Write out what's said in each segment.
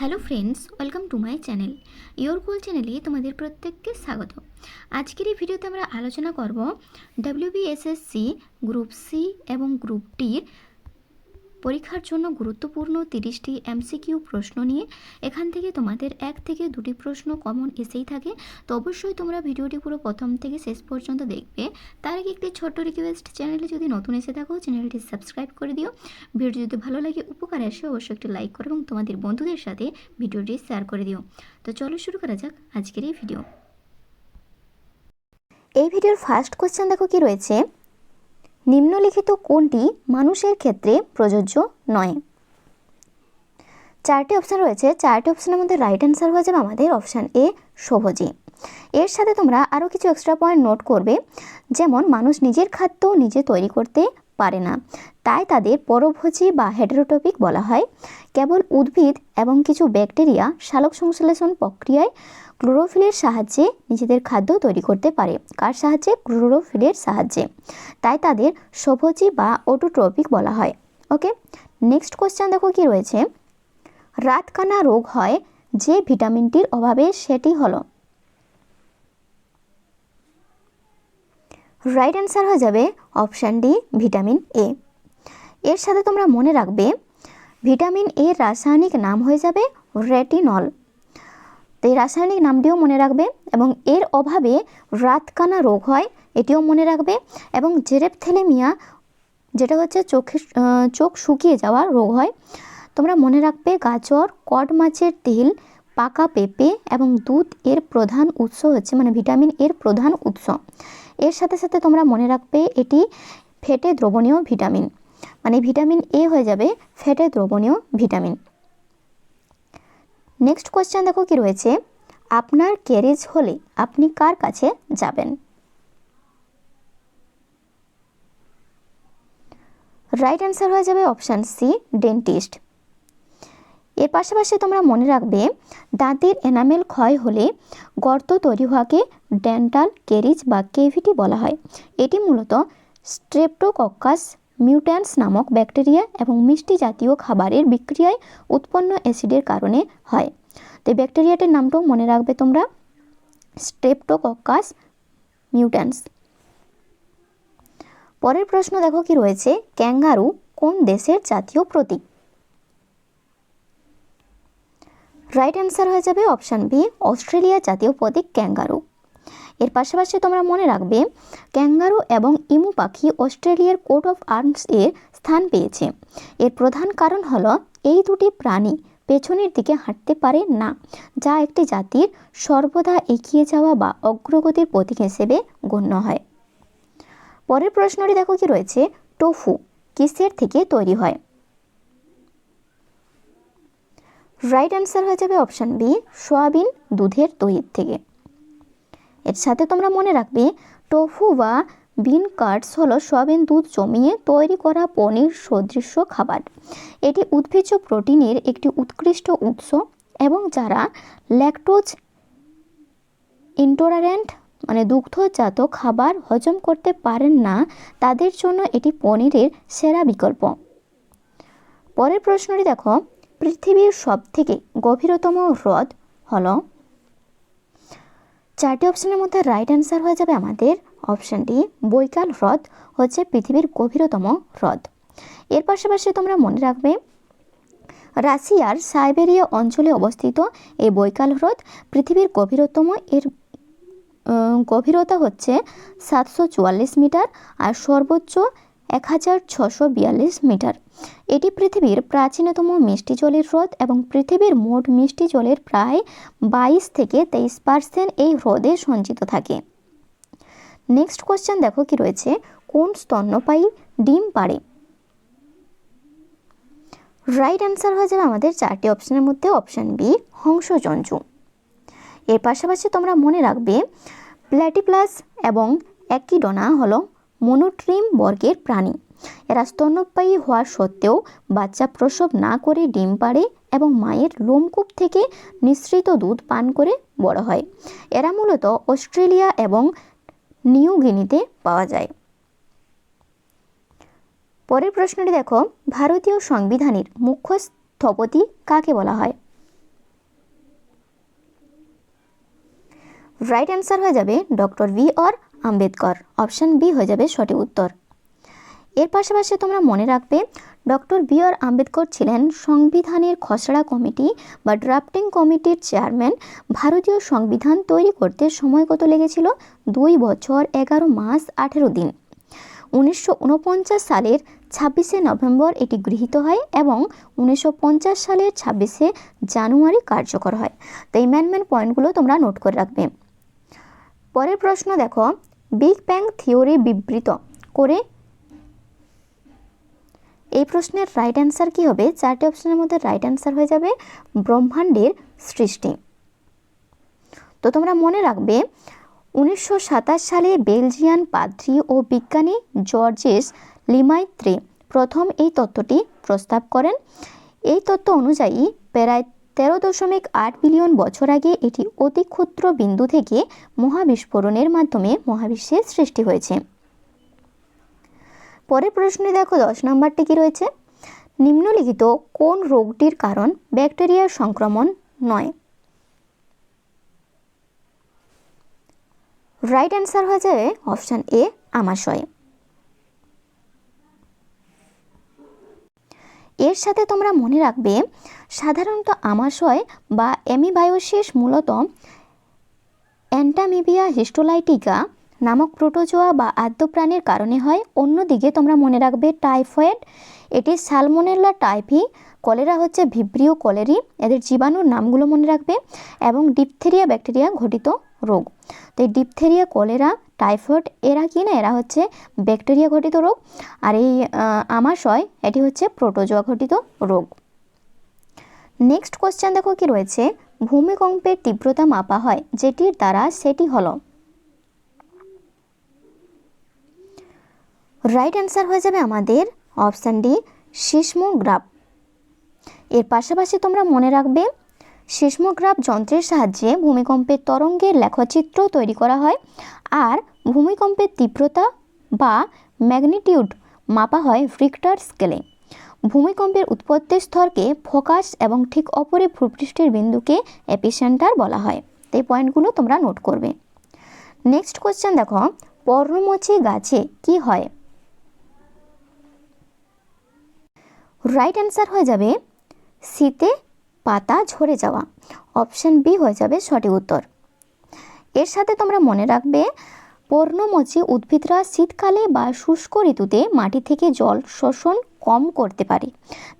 Hello friends welcome to my channel your goal চ্যানেলে তোমাদের প্রত্যেককে স্বাগত। আজকের এই ভিডিওতে আমরা আলোচনা করব ডাব্লিউবিএসএসসি গ্রুপ সি এবং গ্রুপ ডির পরীক্ষার জন্য গুরুত্বপূর্ণ তিরিশটি এমসিকিউ প্রশ্ন নিয়ে এখান থেকে তোমাদের এক থেকে দুটি প্রশ্ন কমন এসেই থাকে। তো অবশ্যই তোমরা ভিডিওটি পুরো প্রথম থেকে শেষ পর্যন্ত দেখবে। তার আগে একটি ছোট্ট রিকোয়েস্ট চ্যানেলে যদি নতুন এসে থাকো চ্যানেলটি সাবস্ক্রাইব করে দিও। ভিডিও যদি ভালো লাগে, উপকার আসে, অবশ্যই একটি লাইক করো এবং তোমাদের বন্ধুদের সাথে ভিডিওটি শেয়ার করে দিও। তো চলো শুরু করা যাক আজকের এই ভিডিও এই ভিডিওর ফার্স্ট কোশ্চেন দেখো কি রয়েছে? নিম্নলিখিত কোনটি মানুষের ক্ষেত্রে প্রযোজ্য নয়? চারটি অপশান রয়েছে। চারটি অপশানের মধ্যে রাইট অ্যান্সার হয়ে যাবে আমাদের অপশান এ সবজি এর সাথে তোমরা আরও কিছু এক্সট্রা পয়েন্ট নোট করবে, যেমন মানুষ নিজের খাদ্য নিজে তৈরি করতে পারে না। তাই তাদের পরভোজী বা হেটেরোটপিক বলা হয়। কেবল উদ্ভিদ এবং কিছু ব্যাকটেরিয়া সালোক সংশ্লেষণ প্রক্রিয়ায় ক্লোরোফিলের সাহায্যে নিজেদের খাদ্য তৈরি করতে পারে। কার সাহায্যে? ক্লোরোফিলের সাহায্যে। তাই তাদের সভোজী বা অটোট্রপিক বলা হয়। ওকে? নেক্সট কোশ্চেন দেখো কি রয়েছে? রাতকানা রোগ হয় যে ভিটামিনটির অভাবে সেটি হলো। রাইট অ্যান্সার হয়ে যাবে অপশান ডি, ভিটামিন এ। এর সাথে তোমরা মনে রাখবে, ভিটামিন এর রাসায়নিক নাম হয়ে যাবে রেটিনল। তো এই রাসায়নিক নামটিও মনে রাখবে এবং এর অভাবে রাতকানা রোগ হয়, এটিও মনে রাখবে এবং জেরেপথেলেমিয়া, যেটা হচ্ছে চোখের চোখ শুকিয়ে যাওয়া রোগ হয়। তোমরা মনে রাখবে গাজর, কড মাছের তেল, পাকা পেঁপে এবং দুধ এর প্রধান উৎস হচ্ছে মানে ভিটামিন এর প্রধান উৎস। এর সাথে সাথে তোমরা মনে রাখবে এটি ফেটে দ্রবণীয় ভিটামিন। মানে ভিটামিন এ হয়ে যাবে ফেটে দ্রবণীয় ভিটামিন। নেক্সট কোয়েশ্চেন দেখো কি রয়েছে? আপনার ক্যারেজ হলে আপনি কার কাছে যাবেন? রাইট অ্যান্সার হয়ে যাবে অপশান সি ডেন্টিস্ট এর পাশাপাশি তোমরা মনে রাখবে, দাঁতের এনামেল ক্ষয় হলে গর্ত তৈরি হওয়াকে ডেন্টাল কেরিজ বা কেভিটি বলা হয়। এটি মূলত স্ট্রেপ্টোকক্কাস মিউট্যান্স নামক ব্যাকটেরিয়া এবং মিষ্টি জাতীয় খাবারের বিক্রিয়ায় উৎপন্ন অ্যাসিডের কারণে হয়। তো ব্যাকটেরিয়াটির নামটাও মনে রাখবে তোমরা। স্ট্রেপ্টোকক্কাস মিউট্যান্স পরের প্রশ্ন দেখো কি রয়েছে? ক্যাঙ্গারু কোন দেশের জাতীয় প্রতীক? রাইট অ্যান্সার হয়ে যাবে অপশান বি অস্ট্রেলিয়া জাতীয় প্রতীক ক্যাঙ্গারু। এর পাশাপাশি তোমরা মনে রাখবে, ক্যাঙ্গারু এবং ইমু পাখি অস্ট্রেলিয়ার কোর্ট অফ আর্মস এর স্থান পেয়েছে। এর প্রধান কারণ হলো, এই দুটি প্রাণী পেছনের দিকে হাঁটতে পারে না, যা একটি জাতির সর্বদা এগিয়ে যাওয়া বা অগ্রগতির প্রতীক হিসেবে গণ্য হয়। পরের প্রশ্নটি দেখো কি রয়েছে, টোফু কিসের থেকে তৈরি হয়? রাইট অ্যান্সার হয়ে যাবে অপশান বি, সোয়াবিন দুধের দইয়ের থেকে। এর সাথে তোমরা মনে রাখবে টোফু বা বিন কার্ডস হলো সয়াবিন দুধ জমিয়ে তৈরি করা পনির সদৃশ্য খাবার। এটি উদ্ভিজ্জ প্রোটিনের একটি উৎকৃষ্ট উৎস এবং যারা ল্যাকটোজ ইন্টোলারেন্ট মানে দুগ্ধজাত খাবার হজম করতে পারেন না, তাদের জন্য এটি পনিরের সেরা বিকল্প। পরের প্রশ্নটি দেখো, পৃথিবীর সবথেকে গভীরতম হ্রদ হলো চারটি অপশানের মধ্যে রাইট অ্যান্সার হয়ে যাবে আমাদের অপশানটি বৈকাল হ্রদ, হচ্ছে পৃথিবীর গভীরতম হ্রদ। এর পাশাপাশি তোমরা মনে রাখবে, রাশিয়ার সাইবেরিয়া অঞ্চলে অবস্থিত এই বৈকাল হ্রদ পৃথিবীর গভীরতম, এর গভীরতা হচ্ছে সাতশো চুয়াল্লিশ মিটার আর সর্বোচ্চ এক হাজার ছশো বিয়াল্লিশ মিটার। এটি পৃথিবীর প্রাচীনতম মিষ্টি জলের হ্রদ এবং পৃথিবীর মোট মিষ্টি জলের প্রায় বাইশ থেকে তেইশ পার্সেন্ট এই হ্রদে সঞ্চিত থাকে। নেক্সট কোশ্চেন দেখো কি রয়েছে? কোন স্তন্যপায়ী ডিম পাড়ে? রাইট অ্যান্সার হয়ে যাবে আমাদের চারটি অপশানের মধ্যে অপশান বি হংসজঞ্জু এর পাশাপাশি তোমরা মনে রাখবে, প্ল্যাটিপ্লাস এবং অ্যাকিডোনা হলো মনোট্রিম বর্গের প্রাণী। এরা স্তন্যপায়ী হওয়া সত্ত্বেও বাচ্চা প্রসব না করে ডিম পাড়ে এবং মায়ের লোমকূপ থেকে নিঃসৃত দুধ পান করে বড় হয়। এরা মূলত অস্ট্রেলিয়া এবং নিউ গিনিতে পাওয়া যায়। পরের প্রশ্নটি দেখো, ভারতীয় সংবিধানের মুখ্য স্থপতি কাকে বলা হয়? রাইট অ্যান্সার হয়ে যাবে doctor B R Ambedkar. Option B হয়ে যাবে সঠিক উত্তর। এর পাশাপাশি তোমরা মনে রাখবে, ডক্টর বি আর আম্বেদকর ছিলেন সংবিধানের খসড়া কমিটি বা ড্রাফটিং কমিটির চেয়ারম্যান। ভারতীয় সংবিধান তৈরি করতে সময় কত লেগেছিল? দুই বছর, এগারো মাস, আঠেরো দিন। উনিশশো উনপঞ্চাশ সালের ছাব্বিশে নভেম্বর এটি গৃহীত হয় এবং উনিশশো পঞ্চাশ সালের ছাব্বিশে জানুয়ারি কার্যকর হয়। তো এই ম্যান ম্যান পয়েন্টগুলো তোমরা নোট করে রাখবে। পরের প্রশ্ন দেখো, বিগ ব্যাং থিওরি বিবৃত করে এই প্রশ্নের রাইট অ্যান্সার কি হবে? চারটি অপশনের মধ্যে রাইট অ্যান্সার হয়ে যাবে ব্রহ্মাণ্ডের সৃষ্টি। তো তোমরা মনে রাখবে, উনিশশো সাতাশ সালে বেলজিয়ান পাদ্রী ও বিজ্ঞানী জর্জেস লিমাইত্রে প্রথম এই তত্ত্বটি প্রস্তাব করেন। এই তত্ত্ব অনুযায়ী প্রায় তেরো দশমিক আট বিলিয়ন বছর আগে এটি অতি ক্ষুদ্র বিন্দু থেকে মহাবিস্ফোরণের মাধ্যমে মহাবিশ্বের সৃষ্টি হয়েছে। পরের প্রশ্নে দেখো দশ নম্বরটি কি রয়েছে? নিম্নলিখিত কোন রোগটির কারণ ব্যাকটেরিয়ার সংক্রমণ নয়। রাইট অ্যান্সার হয়ে যাবে অপশান এ আমাশয়। এর সাথে তোমরা মনে রাখবে, সাধারণত আমাশয় বা অ্যামিবায়োসিস মূলত অ্যান্টামিবিয়া হিস্টোলাইটিকা নামক প্রোটোজোয়া বা আদ্যপ্রাণীর কারণে হয়। অন্যদিকে তোমরা মনে রাখবে টাইফয়েড। এটি সালমোনেলা টাইফি। কলেরা হচ্ছে ভিব্রিও কলেরি। এদের জীবাণুর নামগুলো মনে রাখবে। এবং ডিপথেরিয়া ব্যাকটেরিয়া ঘটিত রোগ। তো এই ডিপথেরিয়া কলেরা, টাইফয়েড, এরা কি না? এরা হচ্ছে ব্যাকটেরিয়া ঘটিত রোগ। আর এই আমাশয়, এটি হচ্ছে প্রোটোজোয়া ঘটিত রোগ। নেক্সট কোশ্চেন দেখো কি রয়েছে? ভূমিকম্পের তীব্রতা মাপা হয়। যেটির দ্বারা সেটি হলো রাইট অ্যান্সার হয়ে যাবে আমাদের অপশান ডি সিসমোগ্রাফ এর পাশাপাশি তোমরা মনে রাখবে সিসমোগ্রাফ যন্ত্রের সাহায্যে ভূমিকম্পের তরঙ্গের লেখচিত্র তৈরি করা হয় আর ভূমিকম্পের তীব্রতা বা ম্যাগনিটিউড মাপা হয় রিক্টার স্কেলে ভূমিকম্পের উৎপত্তি স্তরকে ফোকাস এবং ঠিক অপরে ভূপৃষ্ঠের বিন্দুকে এপিসেন্টার বলা হয়। এই পয়েন্টগুলো তোমরা নোট করবে। নেক্সট কোশ্চেন দেখো পর্ণমোচী গাছে কি হয়? রাইট অ্যান্সার হয়ে যাবে শীতে পাতা ঝরে যাওয়া। অপশান বি হয়ে যাবে সঠিক উত্তর। এর সাথে তোমরা মনে রাখবে, পর্ণমোচী উদ্ভিদরা শীতকালে বা শুষ্ক ঋতুতে মাটি থেকে জল শোষণ কম করতে পারে।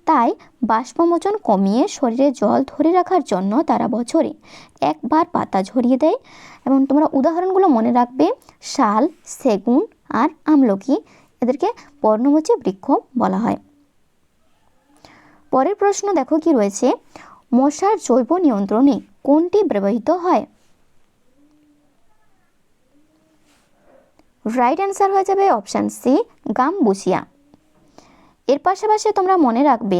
তাই বাষ্পমোচন কমিয়ে শরীরে জল ধরে রাখার জন্য তারা বছরে একবার পাতা ঝরিয়ে দেয়। এবং তোমরা উদাহরণগুলো মনে রাখবে, শাল, সেগুন আর আমলকি, এদেরকে পর্ণমোচী বৃক্ষ বলা হয়। পরের প্রশ্ন দেখো কি রয়েছে? মশার জৈব নিয়ন্ত্রণে কোনটি ব্যবহৃত হয়? রাইট অ্যান্সার হয়ে যাবে অপশান সি গামবুসিয়া এর পাশাপাশি তোমরা মনে রাখবে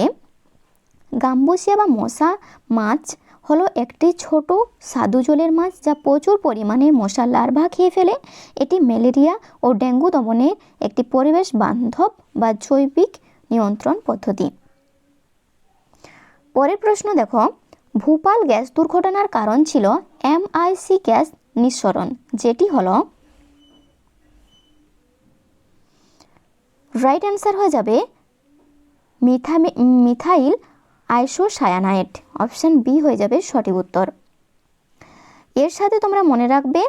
গাম্বুসিয়া বা মশা মাছ হলো একটি ছোট স্বাদু জলের মাছ যা প্রচুর পরিমাণে মশার লার্ভা খেয়ে ফেলে। এটি ম্যালেরিয়া ও ডেঙ্গু দমনের একটি পরিবেশ বান্ধব বা জৈবিক নিয়ন্ত্রণ পদ্ধতি। পরের প্রশ্ন দেখো, ভূপাল গ্যাস দুর্ঘটনার কারণ ছিল এমআইসি গ্যাস নিঃসরণ, যেটি হলো রাইট অ্যান্সার হয়ে যাবে মিথাইল আইসোসায়ানাইট অপশান বি হয়ে যাবে সঠিক উত্তর। এর সাথে তোমরা মনে রাখবে,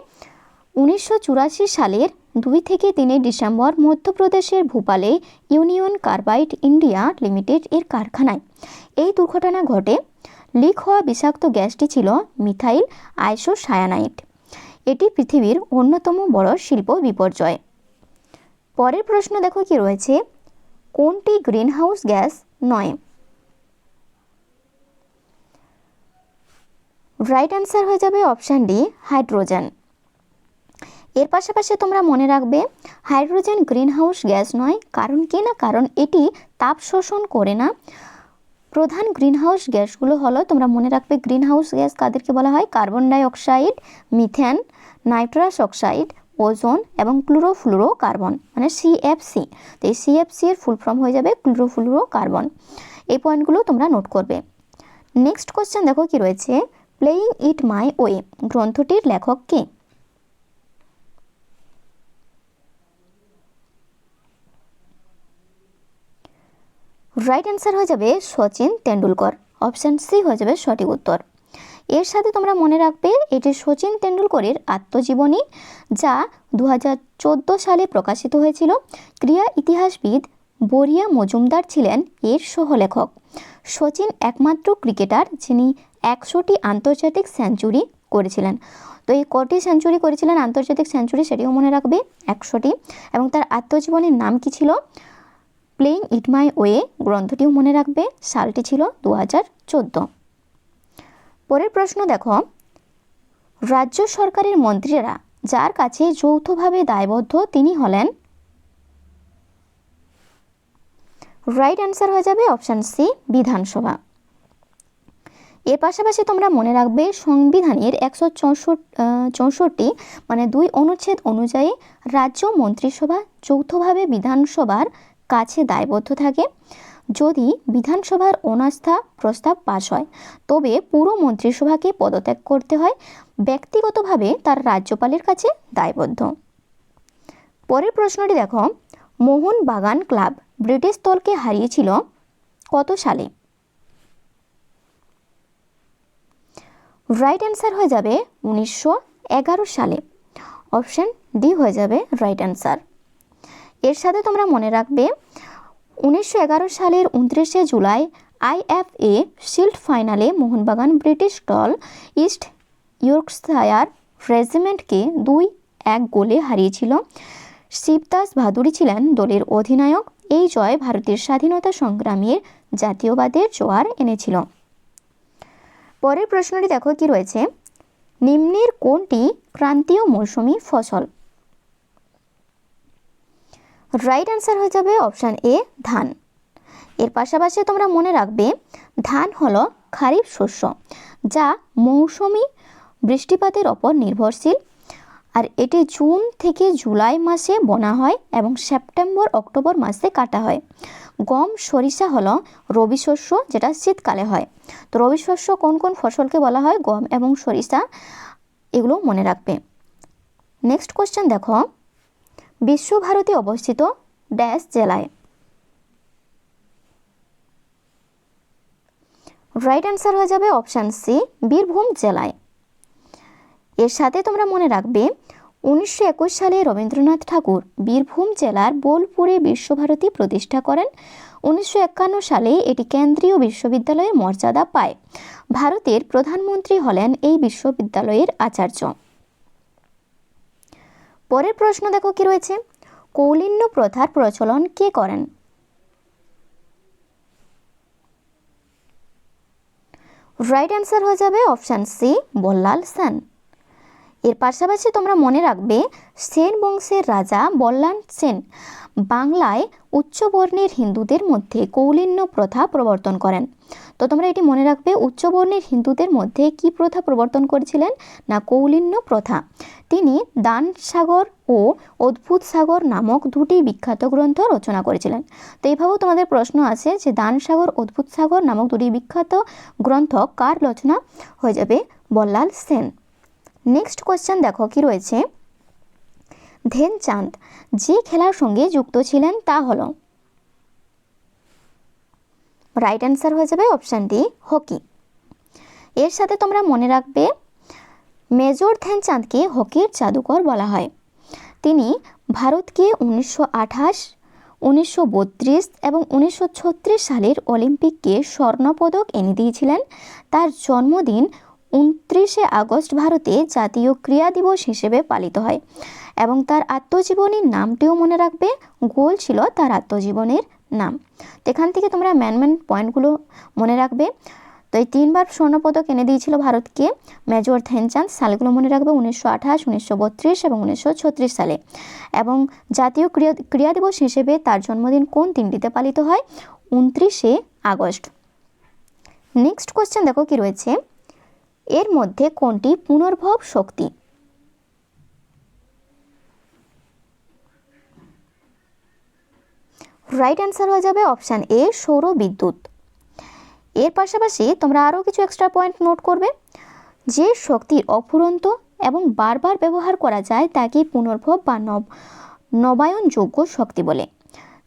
উনিশশো চুরাশি সালের দুই থেকে তিনে ডিসেম্বর মধ্যপ্রদেশের ভূপালে ইউনিয়ন কার্বাইড ইন্ডিয়া লিমিটেড এর কারখানায়। এই দুর্ঘটনা ঘটে। লিক হওয়া বিষাক্ত গ্যাসটি ছিল মিথাইল আইসোসায়ানাইট এটি পৃথিবীর অন্যতম বড় শিল্প বিপর্যয়। পরের প্রশ্ন দেখো কি রয়েছে? কোনটি গ্রিনহাউস গ্যাস নয়? রাইট অ্যান্সার হয়ে যাবে অপশান ডি, হাইড্রোজেন। এর পাশাপাশি তোমরা মনে রাখবে, হাইড্রোজেন গ্রিনহাউস গ্যাস নয়। কারণ কি না? কারণ এটি তাপ শোষণ করে না। প্রধান গ্রিনহাউস গ্যাসগুলো হলো, তোমরা মনে রাখবে গ্রিনহাউস গ্যাস কাদেরকে বলা হয়? Carbon dioxide methane, nitrous oxide, ozone এবং ক্লোরোফ্লুরো কার্বন মানে সিএফসি তো এই সিএফসি এর ফুল ফর্ম হয়ে যাবে ক্লোরোফ্লুরো কার্বন এই পয়েন্টগুলো তোমরা নোট করবে। নেক্সট কোশ্চেন দেখো কি রয়েছে? প্লেয়িং ইট মাই ওয়ে, গ্রন্থটির লেখক কে? রাইট অ্যান্সার হয়ে যাবে সচিন তেন্ডুলকর। অপশান সি হয়ে যাবে সঠিক উত্তর। এর সাথে তোমরা মনে রাখবে, এটি সচিন তেন্ডুলকরের আত্মজীবনী, যা দু হাজার চোদ্দ সালে প্রকাশিত হয়েছিল। ক্রীড়া ইতিহাসবিদ বরিয়া মজুমদার ছিলেন এর সহলেখক। সচিন একমাত্র ক্রিকেটার, যিনি একশোটি আন্তর্জাতিক সেঞ্চুরি করেছিলেন। তো এই কটি সেঞ্চুরি করেছিলেন আন্তর্জাতিক সেঞ্চুরি, সেটিও মনে রাখবে একশোটি। এবং তার আত্মজীবনীর নাম কি ছিল? প্লেইং ইট মাই ওয়ে গ্রন্থটিও মনে রাখবে। সালটি ছিল দু হাজার চোদ্দ। পরের প্রশ্ন দেখো। রাজ্য সরকারের মন্ত্রীরা যার কাছে যৌথভাবে দায়বদ্ধ তিনি হলেন? রাইট অ্যান্সার হয়ে যাবে অপশান সি বিধানসভা। এর পাশাপাশি তোমরা মনে রাখবে সংবিধানের একশো চৌষট্টি মানে দুই অনুচ্ছেদ অনুযায়ী রাজ্য মন্ত্রিসভা যৌথভাবে বিধানসভার কাছে দায়বদ্ধ থাকে। যদি বিধানসভার অনাস্থা প্রস্তাব পাশ হয়, তবে পুরো মন্ত্রিসভাকে পদত্যাগ করতে হয়। ব্যক্তিগতভাবে তার রাজ্যপালের কাছে দায়বদ্ধ। পরের প্রশ্নটি দেখো। মোহন বাগান ক্লাব ব্রিটিশ দলকে হারিয়েছিল কত সালে? রাইট অ্যান্সার হয়ে যাবে উনিশশো এগারো সালে। অপশান ডি হয়ে যাবে রাইট অ্যান্সার। এর সাথে তোমরা মনে রাখবে, উনিশশো এগারো সালের উনত্রিশে জুলাই আইএফএ শিল্ড ফাইনালে মোহনবাগান ব্রিটিশ দল ইস্ট ইয়র্কশায়ার রেজিমেন্টকে দুই এক গোলে হারিয়েছিল। শিবদাস ভাদুরী ছিলেন দলের অধিনায়ক। এই জয় ভারতের স্বাধীনতা সংগ্রামের জাতীয়বাদের জোয়ার এনেছিল। পরের প্রশ্নটি দেখো কি রয়েছে? নিম্নের কোনটি ক্রান্তীয় মৌসুমি ফসল? রাইট অ্যান্সার হয়ে যাবে অপশান এ ধান। এর পাশাপাশি তোমরা মনে রাখবে, ধান হলো খারিফ শস্য, যা মৌসুমি বৃষ্টিপাতের ওপর নির্ভরশীল। আর এটি জুন থেকে জুলাই মাসে বোনা হয় এবং সেপ্টেম্বর, অক্টোবর মাসে কাটা হয়। গম, সরিষা হলো রবি শস্য, যেটা শীতকালে হয়। তো রবি শস্য কোন কোন ফসলকে বলা হয়? গম এবং সরিষা, এগুলো মনে রাখবে। নেক্সট কোশ্চেন দেখো। বিশ্বভারতী অবস্থিত ড্যাশ জেলায়। রাইট অ্যান্সার হয়ে যাবে অপশান সি বীরভূম জেলায়। এর সাথে তোমরা মনে রাখবে, উনিশশো একুশ সালে রবীন্দ্রনাথ ঠাকুর বীরভূম জেলার বোলপুরে বিশ্বভারতী প্রতিষ্ঠা করেন। উনিশশো একান্ন সালে এটি কেন্দ্রীয় বিশ্ববিদ্যালয়ের মর্যাদা পায়। ভারতের প্রধানমন্ত্রী হলেন এই বিশ্ববিদ্যালয়ের আচার্য। পরের প্রশ্ন দেখো কি রয়েছে? কৌলিন্য প্রথার প্রচলন কে করেন? রাইট অ্যান্সার হয়ে যাবে অপশান সি বল্লাল সেন। এর পাশাপাশি তোমরা মনে রাখবে, সেন বংশের রাজা বল্লাল সেন বাংলায় উচ্চবর্ণের হিন্দুদের মধ্যে কৌলিন্য প্রথা প্রবর্তন করেন। তো তোমরা এটি মনে রাখবে উচ্চবর্ণের হিন্দুদের মধ্যে কি প্রথা প্রবর্তন করেছিলেন? না কৌলিন্য প্রথা। তিনি দান সাগর ও অদ্ভুত সাগর নামক দুটি বিখ্যাত গ্রন্থ রচনা করেছিলেন। তো এইভাবেও তোমাদের প্রশ্ন আছে যে দান সাগর, অদ্ভুত সাগর নামক দুটি বিখ্যাত গ্রন্থ কার রচনা হয়ে যাবে? বল্লাল সেন। নেক্সট কোয়েশ্চেন দেখো, কি রয়েছে? ধ্যানচাঁদ যে খেলার সঙ্গে যুক্ত ছিলেন তা হলো। রাইট অ্যান্সার হয়ে যাবে অপশান ডি হকি এর সাথে তোমরা মনে রাখবে মেজর ধ্যানচাঁদকে হকির জাদুকর বলা হয়। তিনি ভারতকে উনিশশো আঠাশ, উনিশশো এবং উনিশশো ছত্রিশ সালের অলিম্পিককে স্বর্ণপদক এনে দিয়েছিলেন। তার জন্মদিন উনত্রিশে আগস্ট ভারতে জাতীয় ক্রীড়া দিবস হিসেবে পালিত হয় এবং তার আত্মজীবনীর নামটিও মনে রাখবে। গোল ছিল তার আত্মজীবনের নাম। তো এখান থেকে তোমরা ম্যান ম্যান পয়েন্টগুলো মনে রাখবে। তো এই তিনবার স্বর্ণপদক এনে দিয়েছিল ভারতকে। মেজর ধ্যানচাঁদ, সালগুলো মনে রাখবে উনিশশো আঠাশ, উনিশশো বত্রিশ এবং উনিশশো ছত্রিশ সালে। এবং জাতীয় ক্রীড়া ক্রীড়া দিবস হিসেবে তার জন্মদিন কোন দিনটিতে পালিত হয়? উনত্রিশে আগস্ট। নেক্সট কোশ্চেন দেখো কি রয়েছে। এর মধ্যে কোনটি পুনর্ভব শক্তি? রাইট অ্যান্সার হয়ে যাবে অপশান এ সৌর বিদ্যুৎ। এর পাশাপাশি তোমরা আরও কিছু এক্সট্রা পয়েন্ট নোট করবে। যে শক্তির অফুরন্ত এবং বারবার ব্যবহার করা যায়, তাকে পুনর্ভব বা নব নবায়নযোগ্য শক্তি বলে।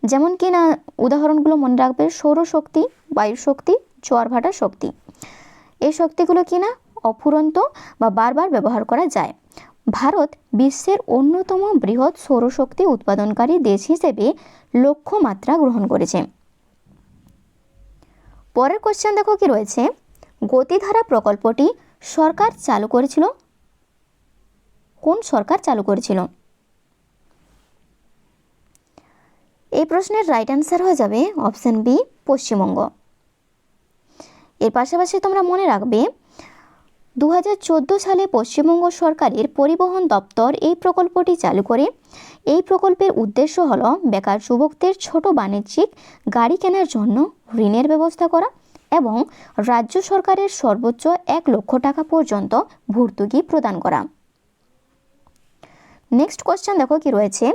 যেমন কি না, উদাহরণগুলো মনে রাখবে, সৌরশক্তি বায়ু শক্তি জোয়ার ভাটা শক্তি। এই শক্তিগুলো কি না অফুরন্ত বা বারবার ব্যবহার করা যায়। ভারত বিশ্বের অন্যতম বৃহৎ সৌরশক্তি উৎপাদনকারী দেশ হিসেবে লক্ষ্যমাত্রা গ্রহণ করেছে। পরের কোশ্চেন দেখো কি রয়েছে? গতিধারা প্রকল্পটি সরকার চালু করেছিল? কোন সরকার চালু করেছিল? এই প্রশ্নের রাইট অ্যান্সার হয়ে যাবে অপশন বি পশ্চিমবঙ্গ। এর পাশাপাশি তোমরা মনে রাখবে দু হাজার চোদ্দ সালে পশ্চিমবঙ্গ সরকারের পরিবহন দপ্তর এই প্রকল্পটি চালু করে। এই প্রকল্পের উদ্দেশ্য হল বেকার যুবকদের ছোট বাণিজ্যিক গাড়ি কেনার জন্য ঋণের ব্যবস্থা করা এবং রাজ্য সরকারের সর্বোচ্চ এক লক্ষ টাকা পর্যন্ত ভর্তুকি প্রদান করা। নেক্সট কোশ্চেন দেখো কি রয়েছে?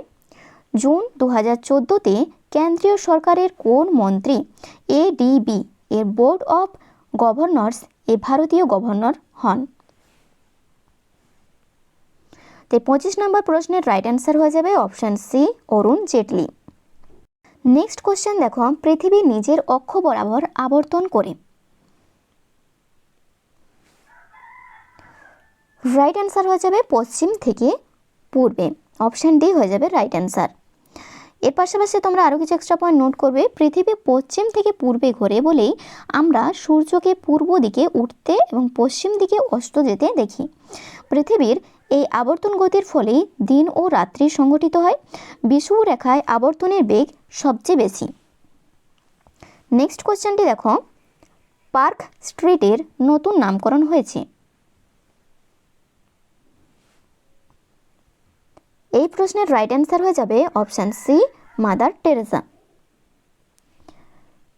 জুন দু হাজার চোদ্দোতে কেন্দ্রীয় সরকারের কোন মন্ত্রী এডিবি এর বোর্ড অফ গভর্নর্স এ ভারতীয় গভর্নর হন। তো পঁচিশ নম্বর প্রশ্নের রাইট অ্যান্সার হয়ে যাবে option C Arun Jaitley. Next question দেখো, পৃথিবী নিজের অক্ষ বরাবর আবর্তন করে। রাইট অ্যান্সার হয়ে যাবে পশ্চিম থেকে পূর্বে। অপশান ডি হয়ে যাবে রাইট অ্যান্সার এর পাশাপাশি তোমরা আরও কিছু এক্সট্রা পয়েন্ট নোট করবে। পৃথিবী পশ্চিম থেকে পূর্বে ঘোরে বলেই আমরা সূর্যকে পূর্ব দিকে উঠতে এবং পশ্চিম দিকে অস্ত যেতে দেখি। পৃথিবীর এই আবর্তন গতির ফলেই দিন ও রাত্রি সংগঠিত হয়। বিষুব রেখায় আবর্তনের বেগ সবচেয়ে বেশি। নেক্সট কোশ্চেনটি দেখো। পার্ক স্ট্রিটের নতুন নামকরণ হয়েছে। এই প্রশ্নের রাইট অ্যান্সার হয়ে যাবে অপশান সি মাদার টেরেসা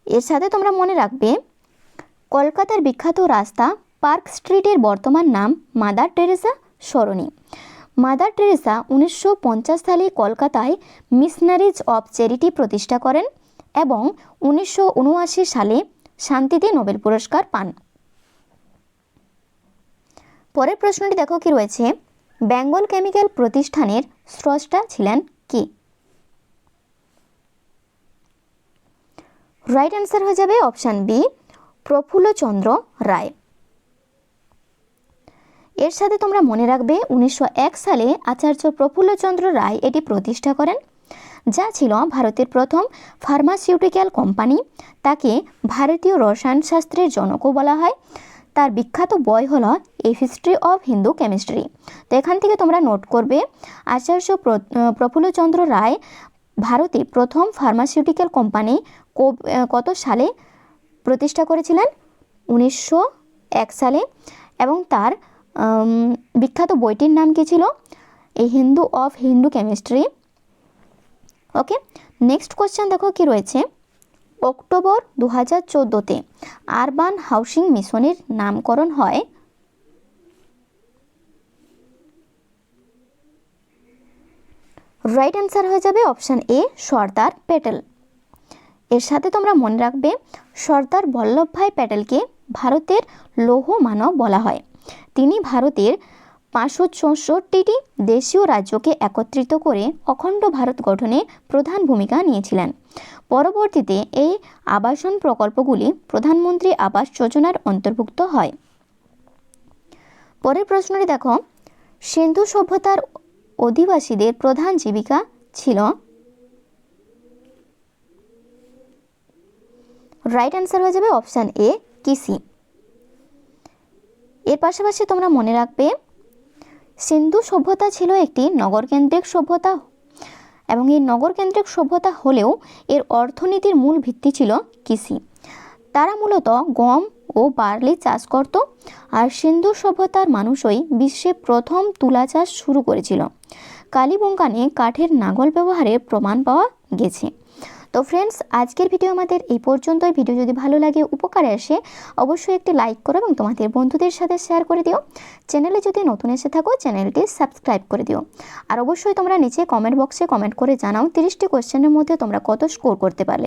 এর সাথে তোমরা মনে রাখবে, কলকাতার বিখ্যাত রাস্তা পার্ক স্ট্রিটের বর্তমান নাম মাদার টেরেসা সরণি। মাদার টেরেসা উনিশশো পঞ্চাশ সালে কলকাতায় মিশনারিজ অফ চ্যারিটি প্রতিষ্ঠা করেন এবং উনিশশো উনআশি সালে শান্তিতে নোবেল পুরস্কার পান। পরের প্রশ্নটি দেখো কি রয়েছে। বেঙ্গল কেমিক্যাল প্রতিষ্ঠানের স্রষ্টা ছিলেন কি? রাইট অ্যান্সার হয়ে যাবে অপশান বি প্রফুল্লচন্দ্র রায়। এর সাথে তোমরা মনে রাখবে উনিশশো এক সালে আচার্য প্রফুল্লচন্দ্র রায় এটি প্রতিষ্ঠা করেন। যা ছিল ভারতের প্রথম ফার্মাসিউটিক্যাল কোম্পানি তাকে ভারতীয় রসায়ন শাস্ত্রের জনকও বলা হয়। তার বিখ্যাত বই হলো a history of Hindu chemistry তো এখান থেকে তোমরা নোট করবে, আচার্য প্র- প্রফুল্লচন্দ্র রায় ভারতে প্রথম ফার্মাসিউটিক্যাল কোম্পানি কত সালে প্রতিষ্ঠা করেছিলেন? উনিশশো এক সালে। এবং তার বিখ্যাত বইটির নাম কী ছিল? A Hindu of Hindu chemistry okay next question দেখো কি রয়েছে। অক্টোবর দু হাজার চোদ্দোতে আরবান হাউসিং মিশনের নামকরণ হয়। রাইট অ্যান্সার হয়ে যাবে অপশান এ সর্দার প্যাটেল। এর সাথে তোমরা মনে রাখবে, সর্দার বল্লভভাই প্যাটেলকে ভারতের লৌহ মানব বলা হয়। তিনি ভারতের পাঁচশো চৌষট্টিটি দেশীয় রাজ্যকে একত্রিত করে অখণ্ড ভারত গঠনে প্রধান ভূমিকা নিয়েছিলেন। পরবর্তীতে এই আবাসন প্রকল্পগুলি প্রধানমন্ত্রী আবাস যোজনার অন্তর্ভুক্ত হয়। পরের প্রশ্নটি দেখো। সিন্ধু সভ্যতার অধিবাসীদের প্রধান জীবিকা ছিল রাইট অ্যান্সার হয়ে যাবে অপশান এ কৃষি। এর পাশাপাশি তোমরা মনে রাখবে সিন্ধু সভ্যতা ছিল একটি নগরকেন্দ্রিক সভ্যতা এবং এই নগরকেন্দ্রিক সভ্যতা হলেও এর অর্থনীতির মূল ভিত্তি ছিল কৃষি। তারা মূলত গম ও বার্লি চাষ করত আর সিন্ধু সভ্যতার মানুষই বিশ্বে প্রথম তুলা চাষ শুরু করেছিল। কালীবঙ্গানে কাঠের নাগল ব্যবহারের প্রমাণ পাওয়া গেছে। তো ফ্রেন্ডস আজকের ভিডিও আমাদের এই পর্যন্তই। ভিডিও যদি ভালো লাগে, উপকারে আসে, অবশ্যই একটি লাইক করো এবং তোমাদের বন্ধুদের সাথে শেয়ার করে দিও। চ্যানেলে যদি নতুন এসে থাকো চ্যানেলটি সাবস্ক্রাইব করে দিও। আর অবশ্যই তোমরা নিচে কমেন্ট বক্সে কমেন্ট করে জানাও তিরিশটি কোয়েশ্চেনের মধ্যে তোমরা কত স্কোর করতে পারলে।